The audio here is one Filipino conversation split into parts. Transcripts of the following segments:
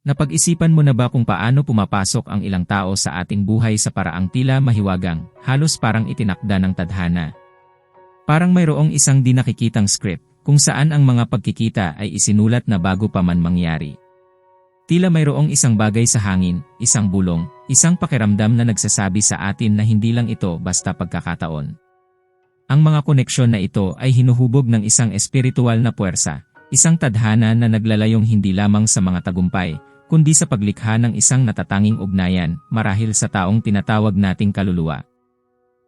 Napag-isipan mo na ba kung paano pumapasok ang ilang tao sa ating buhay sa paraang tila mahiwagang, halos parang itinakda ng tadhana? Parang mayroong isang di nakikitang script, kung saan ang mga pagkikita ay isinulat na bago pa man mangyari. Tila mayroong isang bagay sa hangin, isang bulong, isang pakiramdam na nagsasabi sa atin na hindi lang ito basta pagkakataon. Ang mga koneksyon na ito ay hinuhubog ng isang espiritual na puwersa, isang tadhana na naglalayong hindi lamang sa mga tagumpay, kundi sa paglikha ng isang natatanging ugnayan marahil sa taong tinatawag nating kaluluwa.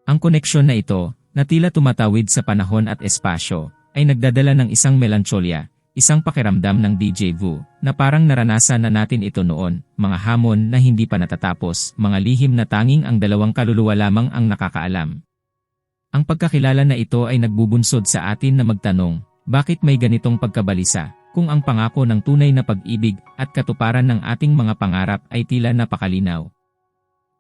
Ang koneksyon na ito, na tila tumatawid sa panahon at espasyo, ay nagdadala ng isang melancholya, isang pakiramdam ng DJ Vu, na parang naranasan na natin ito noon, mga hamon na hindi pa natatapos, mga lihim na tanging ang dalawang kaluluwa lamang ang nakakaalam. Ang pagkakilala na ito ay nagbubunsod sa atin na magtanong, bakit may ganitong pagkabalisa, kung ang pangako ng tunay na pag-ibig at katuparan ng ating mga pangarap ay tila napakalinaw.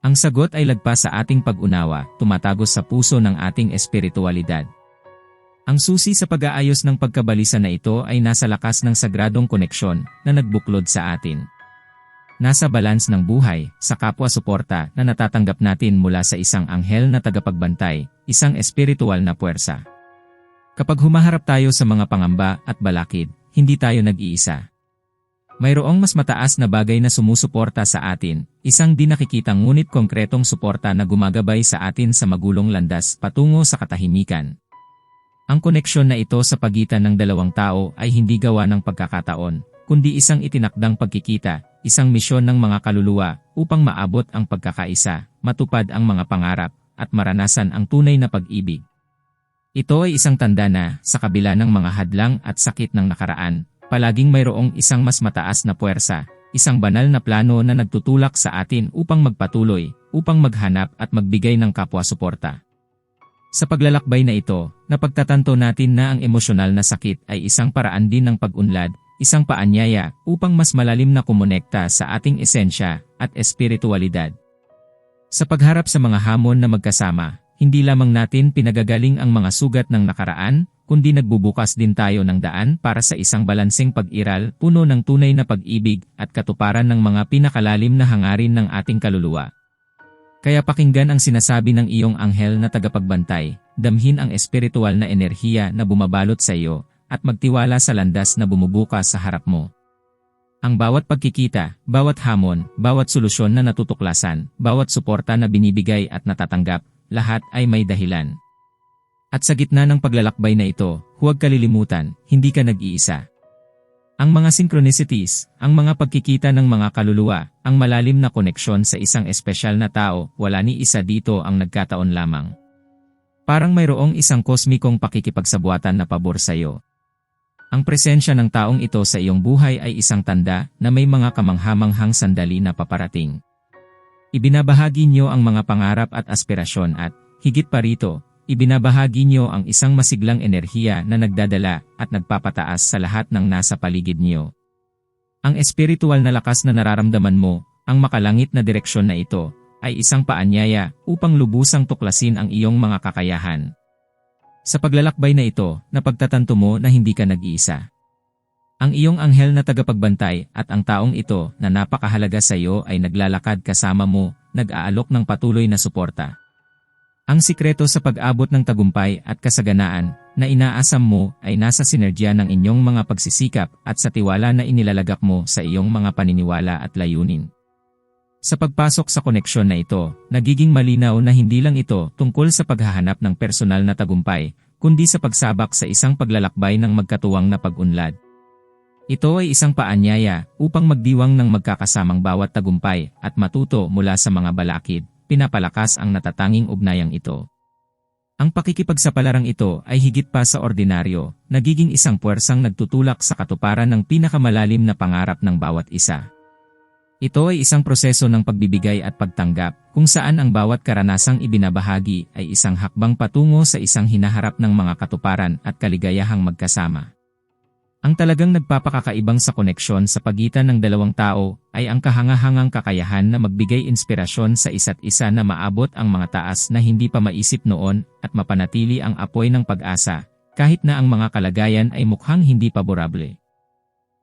Ang sagot ay lagpas sa ating pag-unawa, tumatagos sa puso ng ating espiritualidad. Ang susi sa pag-aayos ng pagkabalisa na ito ay nasa lakas ng sagradong koneksyon na nagbuklod sa atin. Nasa balance ng buhay, sa kapwa-suporta na natatanggap natin mula sa isang anghel na tagapagbantay, isang espiritual na puwersa. Kapag humaharap tayo sa mga pangamba at balakid, hindi tayo nag-iisa. Mayroong mas mataas na bagay na sumusuporta sa atin, isang di nakikitang ngunit konkretong suporta na gumagabay sa atin sa magulong landas patungo sa katahimikan. Ang koneksyon na ito sa pagitan ng dalawang tao ay hindi gawa ng pagkakataon, kundi isang itinakdang pagkikita, isang misyon ng mga kaluluwa upang maabot ang pagkakaisa, matupad ang mga pangarap, at maranasan ang tunay na pag-ibig. Ito ay isang tanda na, sa kabila ng mga hadlang at sakit ng nakaraan, palaging mayroong isang mas mataas na puwersa, isang banal na plano na nagtutulak sa atin upang magpatuloy, upang maghanap at magbigay ng kapwa-suporta. Sa paglalakbay na ito, napagtatanto natin na ang emosyonal na sakit ay isang paraan din ng pag-unlad, isang paanyaya upang mas malalim na kumonekta sa ating esensya at espiritualidad. Sa pagharap sa mga hamon na magkasama, hindi lamang natin pinagagaling ang mga sugat ng nakaraan, kundi nagbubukas din tayo ng daan para sa isang balanseng pag-iral, puno ng tunay na pag-ibig at katuparan ng mga pinakalalim na hangarin ng ating kaluluwa. Kaya pakinggan ang sinasabi ng iyong anghel na tagapagbantay, damhin ang espiritual na enerhiya na bumabalot sa iyo, at magtiwala sa landas na bumubukas sa harap mo. Ang bawat pagkikita, bawat hamon, bawat solusyon na natutuklasan, bawat suporta na binibigay at natatanggap, lahat ay may dahilan. At sa gitna ng paglalakbay na ito, huwag kalilimutan, hindi ka nag-iisa. Ang mga synchronicities, ang mga pagkikita ng mga kaluluwa, ang malalim na koneksyon sa isang espesyal na tao, wala ni isa dito ang nagkataon lamang. Parang mayroong isang kosmikong pakikipagsabuatan na pabor sa iyo. Ang presensya ng taong ito sa iyong buhay ay isang tanda na may mga kamanghamanghang sandali na paparating. Ibinabahagi niyo ang mga pangarap at aspirasyon at, higit pa rito, ibinabahagi niyo ang isang masiglang enerhiya na nagdadala at nagpapataas sa lahat ng nasa paligid niyo. Ang espiritual na lakas na nararamdaman mo, ang makalangit na direksyon na ito, ay isang paanyaya upang lubusang tuklasin ang iyong mga kakayahan. Sa paglalakbay na ito, napagtatanto mo na hindi ka nag-iisa. Ang iyong anghel na tagapagbantay at ang taong ito na napakahalaga sa iyo ay naglalakad kasama mo, nag-aalok ng patuloy na suporta. Ang sikreto sa pag-abot ng tagumpay at kasaganaan na inaasam mo ay nasa sinergya ng inyong mga pagsisikap at sa tiwala na inilalagak mo sa iyong mga paniniwala at layunin. Sa pagpasok sa koneksyon na ito, nagiging malinaw na hindi lang ito tungkol sa paghahanap ng personal na tagumpay, kundi sa pagsabak sa isang paglalakbay ng magkatuwang na pag-unlad. Ito ay isang paanyaya upang magdiwang ng magkakasamang bawat tagumpay at matuto mula sa mga balakid, pinapalakas ang natatanging ugnayang ito. Ang pakikipagsapalarang ito ay higit pa sa ordinaryo, nagiging isang puwersang nagtutulak sa katuparan ng pinakamalalim na pangarap ng bawat isa. Ito ay isang proseso ng pagbibigay at pagtanggap, kung saan ang bawat karanasang ibinabahagi ay isang hakbang patungo sa isang hinaharap ng mga katuparan at kaligayahang magkasama. Ang talagang nagpapakakaibang sa koneksyon sa pagitan ng dalawang tao ay ang kahangahangang kakayahan na magbigay inspirasyon sa isa't isa na maabot ang mga taas na hindi pa maisip noon at mapanatili ang apoy ng pag-asa, kahit na ang mga kalagayan ay mukhang hindi paborable.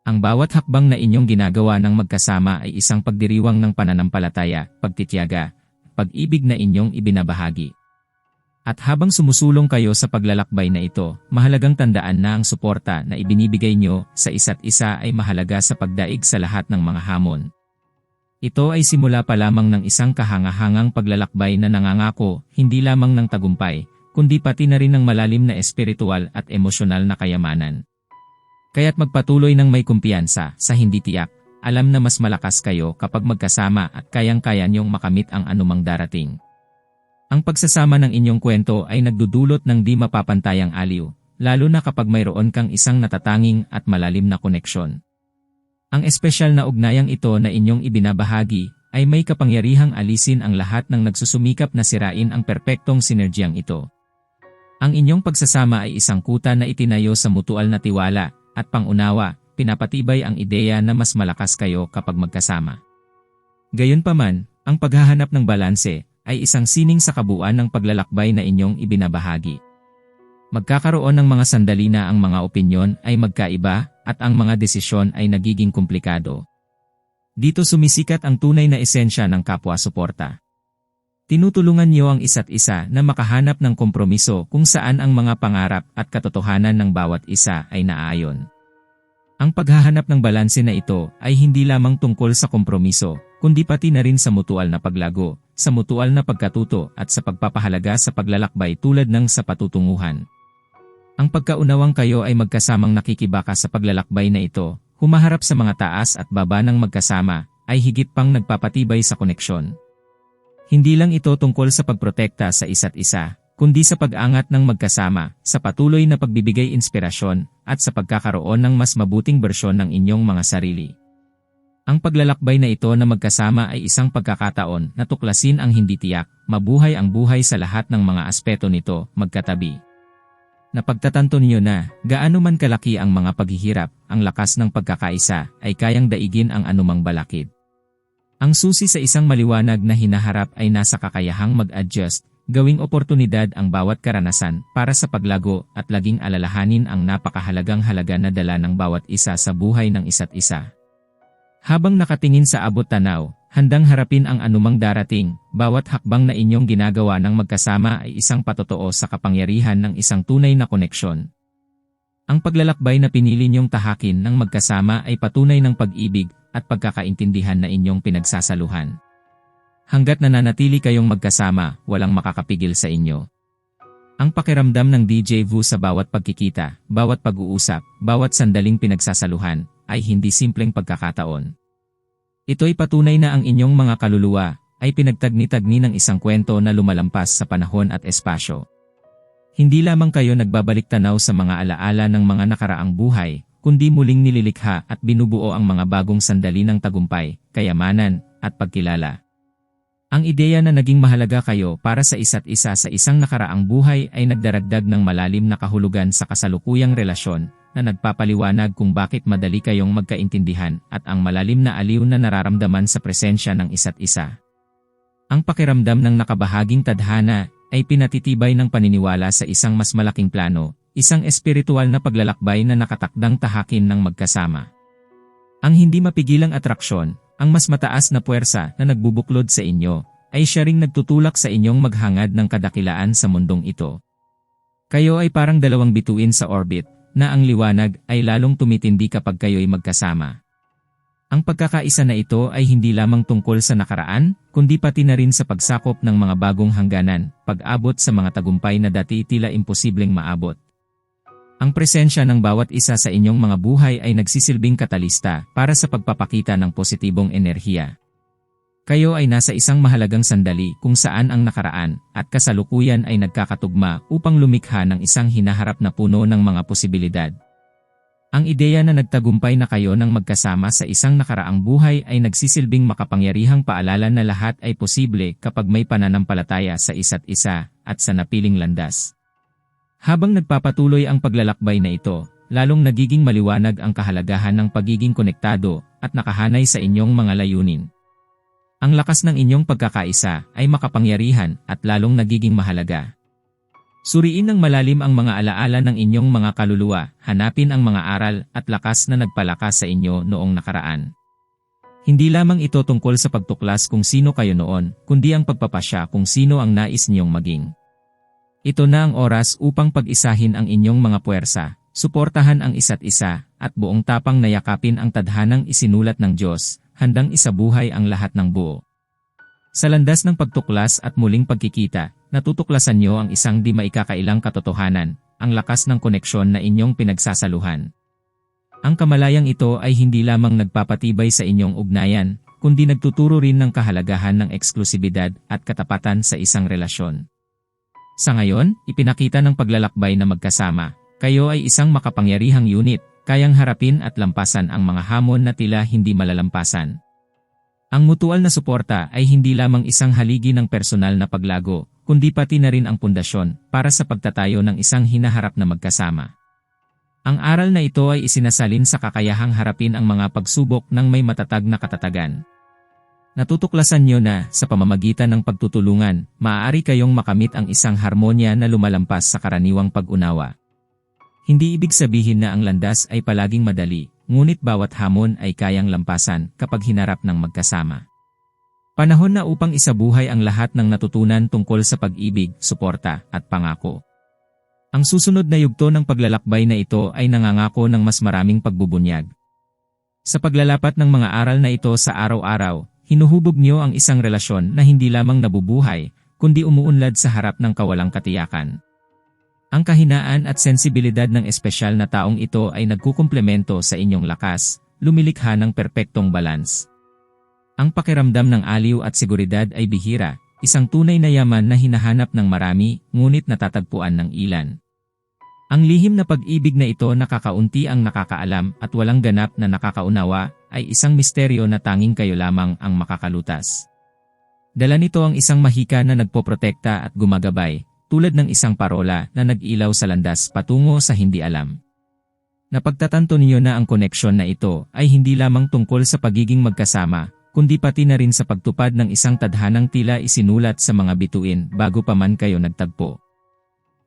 Ang bawat hakbang na inyong ginagawa ng magkasama ay isang pagdiriwang ng pananampalataya, pagtitiyaga, pag-ibig na inyong ibinabahagi. At habang sumusulong kayo sa paglalakbay na ito, mahalagang tandaan na ang suporta na ibinibigay nyo sa isa't isa ay mahalaga sa pagdaig sa lahat ng mga hamon. Ito ay simula pa lamang ng isang kahangahangang paglalakbay na nangangako, hindi lamang ng tagumpay, kundi pati na rin ng malalim na espiritual at emosyonal na kayamanan. Kaya't magpatuloy ng may kumpiyansa sa hindi tiyak, alam na mas malakas kayo kapag magkasama at kayang-kaya niyong makamit ang anumang darating. Ang pagsasama ng inyong kwento ay nagdudulot ng di mapapantayang aliw, lalo na kapag mayroon kang isang natatanging at malalim na koneksyon. Ang espesyal na ugnayang ito na inyong ibinabahagi ay may kapangyarihang alisin ang lahat ng nagsusumikap na sirain ang perpektong sinergyang ito. Ang inyong pagsasama ay isang kuta na itinayo sa mutual na tiwala at pangunawa, pinapatibay ang ideya na mas malakas kayo kapag magkasama. Gayunpaman, ang paghahanap ng balanse ay isang sining sa kabuuan ng paglalakbay na inyong ibinabahagi. Magkakaroon ng mga sandali na ang mga opinyon ay magkaiba at ang mga desisyon ay nagiging komplikado. Dito sumisikat ang tunay na esensya ng kapwa-suporta. Tinutulungan niyo ang isa't isa na makahanap ng kompromiso kung saan ang mga pangarap at katotohanan ng bawat isa ay naaayon. Ang paghahanap ng balanse na ito ay hindi lamang tungkol sa kompromiso, kundi pati na rin sa mutual na paglago, sa mutual na pagkatuto at sa pagpapahalaga sa paglalakbay tulad ng sa patutunguhan. Ang pagkaunawang kayo ay magkasamang nakikibaka sa paglalakbay na ito, humaharap sa mga taas at baba ng magkasama, ay higit pang nagpapatibay sa koneksyon. Hindi lang ito tungkol sa pagprotekta sa isa't isa, kundi sa pag-angat ng magkasama, sa patuloy na pagbibigay inspirasyon, at sa pagkakaroon ng mas mabuting bersyon ng inyong mga sarili. Ang paglalakbay na ito na magkasama ay isang pagkakataon na tuklasin ang hindi tiyak, mabuhay ang buhay sa lahat ng mga aspeto nito, magkatabi. Napagtatanto niyo na, gaano man kalaki ang mga paghihirap, ang lakas ng pagkakaisa ay kayang daigin ang anumang balakid. Ang susi sa isang maliwanag na hinaharap ay nasa kakayahang mag-adjust, gawing oportunidad ang bawat karanasan para sa paglago at laging alalahanin ang napakahalagang halaga na dala ng bawat isa sa buhay ng isa't isa. Habang nakatingin sa abot tanaw, handang harapin ang anumang darating, bawat hakbang na inyong ginagawa ng magkasama ay isang patotoo sa kapangyarihan ng isang tunay na koneksyon. Ang paglalakbay na pinili niyong tahakin ng magkasama ay patunay ng pag-ibig at pagkakaintindihan na inyong pinagsasaluhan. Hanggat nananatili kayong magkasama, walang makakapigil sa inyo. Ang pakiramdam ng DJ Vu sa bawat pagkikita, bawat pag-uusap, bawat sandaling pinagsasaluhan, ay hindi simpleng pagkakataon. Ito'y patunay na ang inyong mga kaluluwa ay pinagtagni-tagni ng isang kwento na lumalampas sa panahon at espasyo. Hindi lamang kayo nagbabalik tanaw sa mga alaala ng mga nakaraang buhay, kundi muling nililikha at binubuo ang mga bagong sandali ng tagumpay, kayamanan, at pagkilala. Ang ideya na naging mahalaga kayo para sa isa't isa sa isang nakaraang buhay ay nagdaragdag ng malalim na kahulugan sa kasalukuyang relasyon na nagpapaliwanag kung bakit madali kayong magkaintindihan at ang malalim na aliw na nararamdaman sa presensya ng isa't isa. Ang pakiramdam ng nakabahaging tadhana ay pinatitibay ng paniniwala sa isang mas malaking plano, isang espiritual na paglalakbay na nakatakdang tahakin ng magkasama. Ang hindi mapigilang atraksyon, ang mas mataas na puwersa na nagbubuklod sa inyo, ay siya ring nagtutulak sa inyong maghangad ng kadakilaan sa mundong ito. Kayo ay parang dalawang bituin sa orbit, na ang liwanag ay lalong tumitindi kapag kayo'y magkasama. Ang pagkakaisa na ito ay hindi lamang tungkol sa nakaraan, kundi pati na rin sa pagsakop ng mga bagong hangganan, pag-abot sa mga tagumpay na dati tila imposibleng maabot. Ang presensya ng bawat isa sa inyong mga buhay ay nagsisilbing katalista para sa pagpapakita ng positibong enerhiya. Kayo ay nasa isang mahalagang sandali kung saan ang nakaraan at kasalukuyan ay nagkakatugma upang lumikha ng isang hinaharap na puno ng mga posibilidad. Ang ideya na nagtagumpay na kayo ng magkasama sa isang nakaraang buhay ay nagsisilbing makapangyarihang paalala na lahat ay posible kapag may pananampalataya sa isa't isa at sa napiling landas. Habang nagpapatuloy ang paglalakbay na ito, lalong nagiging maliwanag ang kahalagahan ng pagiging konektado at nakahanay sa inyong mga layunin. Ang lakas ng inyong pagkakaisa ay makapangyarihan at lalong nagiging mahalaga. Suriin ng malalim ang mga alaala ng inyong mga kaluluwa, hanapin ang mga aral at lakas na nagpalakas sa inyo noong nakaraan. Hindi lamang ito tungkol sa pagtuklas kung sino kayo noon, kundi ang pagpapasya kung sino ang nais niyong maging. Ito na ang oras upang pag-isahin ang inyong mga puwersa, suportahan ang isa't isa, at buong tapang nayakapin ang tadhanang isinulat ng Diyos, handang isabuhay ang lahat ng buo. Sa landas ng pagtuklas at muling pagkikita, natutuklasan niyo ang isang di maikakailang katotohanan, ang lakas ng koneksyon na inyong pinagsasaluhan. Ang kamalayang ito ay hindi lamang nagpapatibay sa inyong ugnayan, kundi nagtuturo rin ng kahalagahan ng eksklusibidad at katapatan sa isang relasyon. Sa ngayon, ipinakita ng paglalakbay na magkasama, kayo ay isang makapangyarihang unit, kayang harapin at lampasan ang mga hamon na tila hindi malalampasan. Ang mutual na suporta ay hindi lamang isang haligi ng personal na paglago, kundi pati na rin ang pundasyon para sa pagtatayo ng isang hinaharap na magkasama. Ang aral na ito ay isinasalin sa kakayahang harapin ang mga pagsubok ng may matatag na katatagan. Natutuklasan nyo na, sa pamamagitan ng pagtutulungan, maaari kayong makamit ang isang harmonya na lumalampas sa karaniwang pag-unawa. Hindi ibig sabihin na ang landas ay palaging madali, ngunit bawat hamon ay kayang lampasan kapag hinarap ng magkasama. Panahon na upang isabuhay ang lahat ng natutunan tungkol sa pag-ibig, suporta, at pangako. Ang susunod na yugto ng paglalakbay na ito ay nangangako ng mas maraming pagbubunyag. Sa paglalapat ng mga aral na ito sa araw-araw, hinuhubog niyo ang isang relasyon na hindi lamang nabubuhay, kundi umuunlad sa harap ng kawalang katiyakan. Ang kahinaan at sensibilidad ng espesyal na taong ito ay nagkukumplemento sa inyong lakas, lumilikha ng perpektong balance. Ang pakiramdam ng aliw at seguridad ay bihira, isang tunay na yaman na hinahanap ng marami, ngunit natatagpuan ng ilan. Ang lihim na pag-ibig na ito nakakaunti ang nakakaalam at walang ganap na nakakaunawa, ay isang misteryo na tanging kayo lamang ang makakalutas. Dala nito ang isang mahika na nagpoprotekta at gumagabay, tulad ng isang parola na nag-ilaw sa landas patungo sa hindi alam. Napagtatanto niyo na ang koneksyon na ito ay hindi lamang tungkol sa pagiging magkasama, kundi pati na rin sa pagtupad ng isang tadhanang tila isinulat sa mga bituin bago pa man kayo nagtagpo.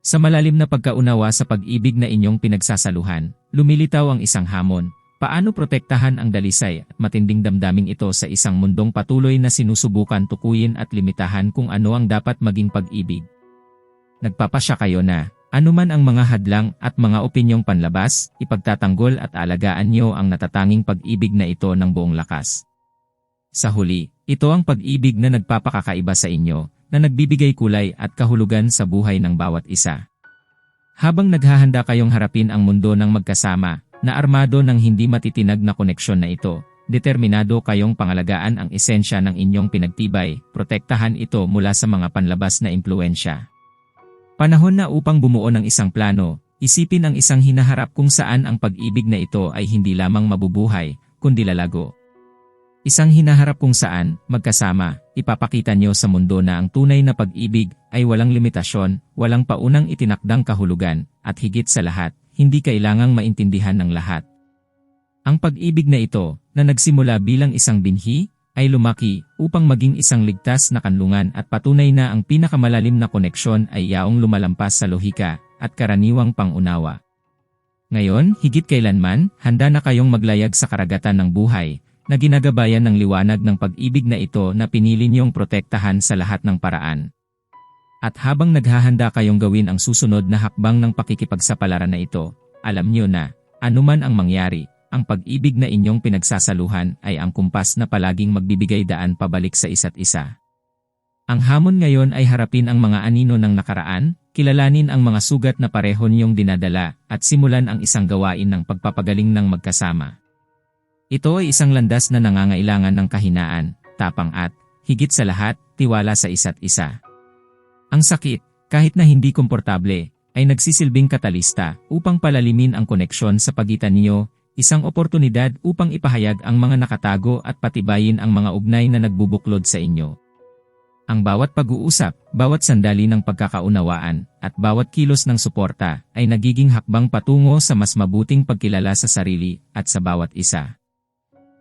Sa malalim na pagkaunawa sa pag-ibig na inyong pinagsasaluhan, lumilitaw ang isang hamon, paano protektahan ang dalisay at matinding damdaming ito sa isang mundong patuloy na sinusubukan tukuyin at limitahan kung ano ang dapat maging pag-ibig nagpapasya kayo na, anuman ang mga hadlang at mga opinyong panlabas, ipagtatanggol at alagaan niyo ang natatanging pag-ibig na ito ng buong lakas. Sa huli, ito ang pag-ibig na nagpapakakaiba sa inyo, na nagbibigay kulay at kahulugan sa buhay ng bawat isa. Habang naghahanda kayong harapin ang mundo ng magkasama, na armado ng hindi matitinag na koneksyon na ito, determinado kayong pangalagaan ang esensya ng inyong pinagtibay, protektahan ito mula sa mga panlabas na impluensya. Panahon na upang bumuo ng isang plano, isipin ang isang hinaharap kung saan ang pag-ibig na ito ay hindi lamang mabubuhay, kundi lalago. Isang hinaharap kung saan, magkasama, ipapakita nyo sa mundo na ang tunay na pag-ibig ay walang limitasyon, walang paunang itinakdang kahulugan, at higit sa lahat, hindi kailangang maintindihan ng lahat. Ang pag-ibig na ito, na nagsimula bilang isang binhi, ay lumaki upang maging isang ligtas na kanlungan at patunay na ang pinakamalalim na koneksyon ay yaong lumalampas sa lohika at karaniwang pangunawa. Ngayon, higit kailanman, handa na kayong maglayag sa karagatan ng buhay, na ginagabayan ng liwanag ng pag-ibig na ito na pinili niyong protektahan sa lahat ng paraan. At habang naghahanda kayong gawin ang susunod na hakbang ng pakikipagsapalaran na ito, alam niyo na, anuman ang mangyari, ang pag-ibig na inyong pinagsasaluhan ay ang kumpas na palaging magbibigay daan pabalik sa isa't isa. Ang hamon ngayon ay harapin ang mga anino ng nakaraan, kilalanin ang mga sugat na pareho niyong dinadala, at simulan ang isang gawain ng pagpapagaling ng magkasama. Ito ay isang landas na nangangailangan ng kahinaan, tapang at, higit sa lahat, tiwala sa isa't isa. Ang sakit, kahit na hindi komportable, ay nagsisilbing katalista upang palalimin ang koneksyon sa pagitan niyo Isang oportunidad upang ipahayag ang mga nakatago at patibayin ang mga ugnay na nagbubuklod sa inyo. Ang bawat pag-uusap, bawat sandali ng pagkakaunawaan, at bawat kilos ng suporta ay nagiging hakbang patungo sa mas mabuting pagkilala sa sarili at sa bawat isa.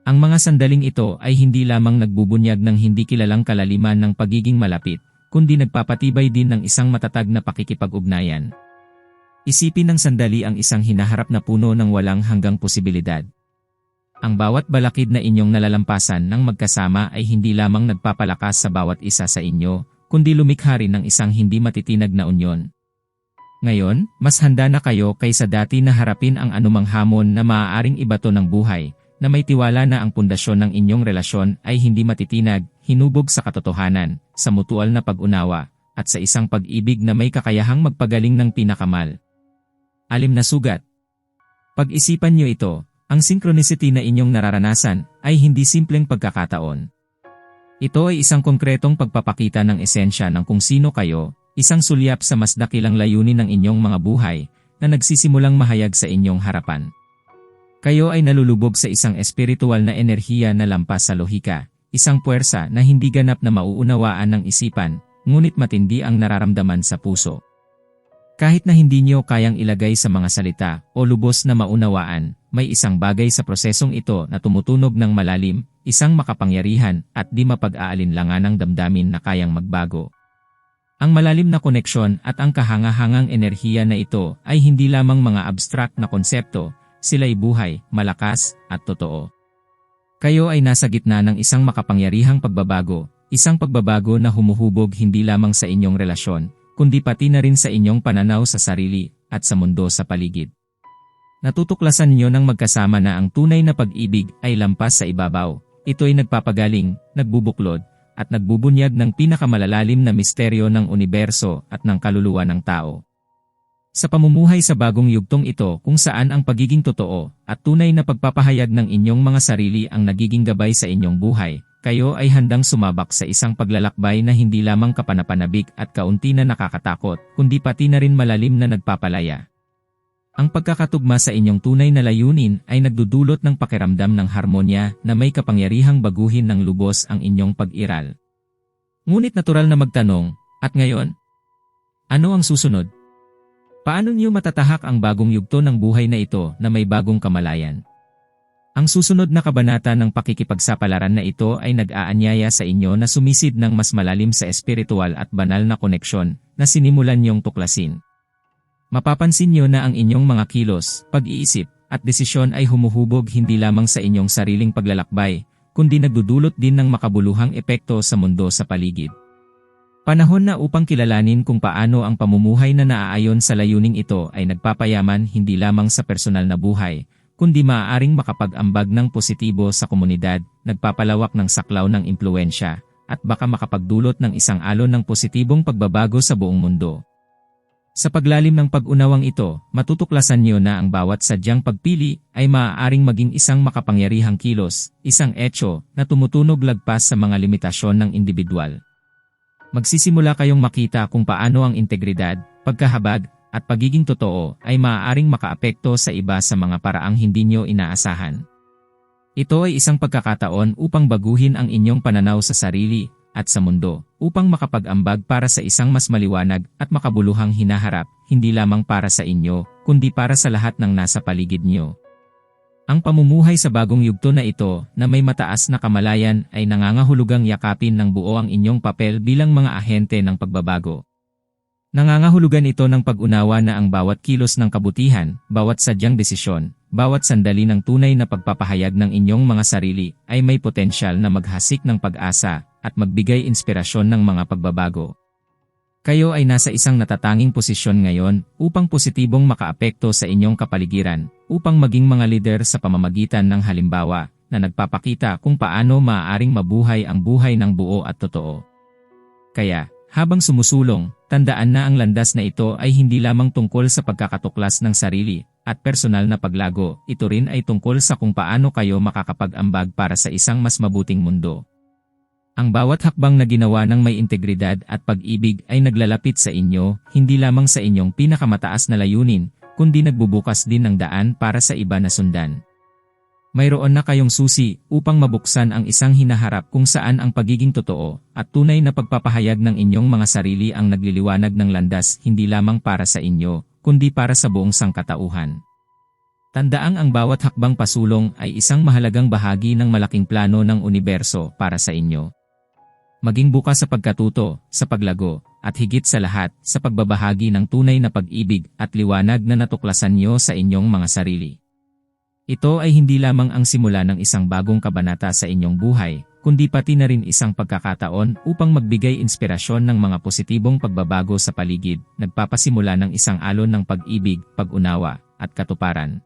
Ang mga sandaling ito ay hindi lamang nagbubunyag ng hindi kilalang kalaliman ng pagiging malapit, kundi nagpapatibay din ng isang matatag na pakikipag-ugnayan. Isipin ng sandali ang isang hinaharap na puno ng walang hanggang posibilidad. Ang bawat balakid na inyong nalalampasan ng magkasama ay hindi lamang nagpapalakas sa bawat isa sa inyo, kundi lumikha rin ng isang hindi matitinag na unyon. Ngayon, mas handa na kayo kaysa dati na harapin ang anumang hamon na maaaring ibato ng buhay, na may tiwala na ang pundasyon ng inyong relasyon ay hindi matitinag, hinubog sa katotohanan, sa mutual na pag-unawa, at sa isang pag-ibig na may kakayahang magpagaling ng pinakamal. Alim na sugat. Pag-isipan nyo ito, ang synchronicity na inyong nararanasan ay hindi simpleng pagkakataon. Ito ay isang konkretong pagpapakita ng esensya ng kung sino kayo, isang sulyap sa mas dakilang layunin ng inyong mga buhay na nagsisimulang mahayag sa inyong harapan. Kayo ay nalulubog sa isang espiritual na enerhiya na lampas sa lohika, isang puwersa na hindi ganap na mauunawaan ng isipan, ngunit matindi ang nararamdaman sa puso. Kahit na hindi niyo kayang ilagay sa mga salita o lubos na maunawaan, may isang bagay sa prosesong ito na tumutunog ng malalim, isang makapangyarihan at di mapag-aalinlangan ng damdamin na kayang magbago. Ang malalim na koneksyon at ang kahangahangang enerhiya na ito ay hindi lamang mga abstract na konsepto, sila'y buhay, malakas, at totoo. Kayo ay nasa gitna ng isang makapangyarihang pagbabago, isang pagbabago na humuhubog hindi lamang sa inyong relasyon, kundi pati na rin sa inyong pananaw sa sarili at sa mundo sa paligid. Natutuklasan niyo ng magkasama na ang tunay na pag-ibig ay lampas sa ibabaw. Ito ay nagpapagaling, nagbubuklod, at nagbubunyag ng pinakamalalalim na misteryo ng universo at ng kaluluwa ng tao. Sa pamumuhay sa bagong yugtong ito kung saan ang pagiging totoo at tunay na pagpapahayag ng inyong mga sarili ang nagiging gabay sa inyong buhay, kayo ay handang sumabak sa isang paglalakbay na hindi lamang kapanapanabik at kaunti na nakakatakot, kundi pati na rin malalim na nagpapalaya. Ang pagkakatugma sa inyong tunay na layunin ay nagdudulot ng pakiramdam ng harmonya na may kapangyarihang baguhin ng lubos ang inyong pag-iral. Ngunit natural na magtanong, at ngayon? Ano ang susunod? Paano niyo matatahak ang bagong yugto ng buhay na ito na may bagong kamalayan? Ang susunod na kabanata ng pakikipagsapalaran na ito ay nag-aanyaya sa inyo na sumisid ng mas malalim sa espiritual at banal na koneksyon na sinimulan niyong tuklasin. Mapapansin niyo na ang inyong mga kilos, pag-iisip, at desisyon ay humuhubog hindi lamang sa inyong sariling paglalakbay, kundi nagdudulot din ng makabuluhang epekto sa mundo sa paligid. Panahon na upang kilalanin kung paano ang pamumuhay na naaayon sa layuning ito ay nagpapayaman hindi lamang sa personal na buhay, kundi maaaring makapag-ambag ng positibo sa komunidad, nagpapalawak ng saklaw ng impluensya, at baka makapagdulot ng isang alon ng positibong pagbabago sa buong mundo. Sa paglalim ng pag-unawang ito, matutuklasan niyo na ang bawat sadyang pagpili ay maaaring maging isang makapangyarihang kilos, isang etyo na tumutunog lagpas sa mga limitasyon ng individual. Magsisimula kayong makita kung paano ang integridad, pagkahabag, at pagiging totoo ay maaaring makaapekto sa iba sa mga paraang hindi nyo inaasahan. Ito ay isang pagkakataon upang baguhin ang inyong pananaw sa sarili at sa mundo, upang makapag-ambag para sa isang mas maliwanag at makabuluhang hinaharap, hindi lamang para sa inyo, kundi para sa lahat ng nasa paligid nyo. Ang pamumuhay sa bagong yugto na ito na may mataas na kamalayan ay nangangahulugang yakapin ng buo ang inyong papel bilang mga ahente ng pagbabago. Nangangahulugan ito ng pag-unawa na ang bawat kilos ng kabutihan, bawat sadyang desisyon, bawat sandali ng tunay na pagpapahayag ng inyong mga sarili ay may potensyal na maghasik ng pag-asa at magbigay inspirasyon ng mga pagbabago. Kayo ay nasa isang natatanging posisyon ngayon upang positibong makaapekto sa inyong kapaligiran, upang maging mga lider sa pamamagitan ng halimbawa na nagpapakita kung paano maaaring mabuhay ang buhay ng buo at totoo. Kaya, habang sumusulong, tandaan na ang landas na ito ay hindi lamang tungkol sa pagkakatuklas ng sarili at personal na paglago, ito rin ay tungkol sa kung paano kayo makakapag-ambag para sa isang mas mabuting mundo. Ang bawat hakbang na ginawa ng may integridad at pag-ibig ay naglalapit sa inyo, hindi lamang sa inyong pinakamataas na layunin, kundi nagbubukas din ng daan para sa iba na sundan. Mayroon na kayong susi upang mabuksan ang isang hinaharap kung saan ang pagiging totoo at tunay na pagpapahayag ng inyong mga sarili ang nagliliwanag ng landas hindi lamang para sa inyo, kundi para sa buong sangkatauhan. Tandaang ang bawat hakbang pasulong ay isang mahalagang bahagi ng malaking plano ng universo para sa inyo. Maging bukas sa pagkatuto, sa paglago, at higit sa lahat, sa pagbabahagi ng tunay na pag-ibig at liwanag na natuklasan niyo sa inyong mga sarili. Ito ay hindi lamang ang simula ng isang bagong kabanata sa inyong buhay, kundi pati na rin isang pagkakataon upang magbigay inspirasyon ng mga positibong pagbabago sa paligid, nagpapasimula ng isang alon ng pag-ibig, pag-unawa, at katuparan.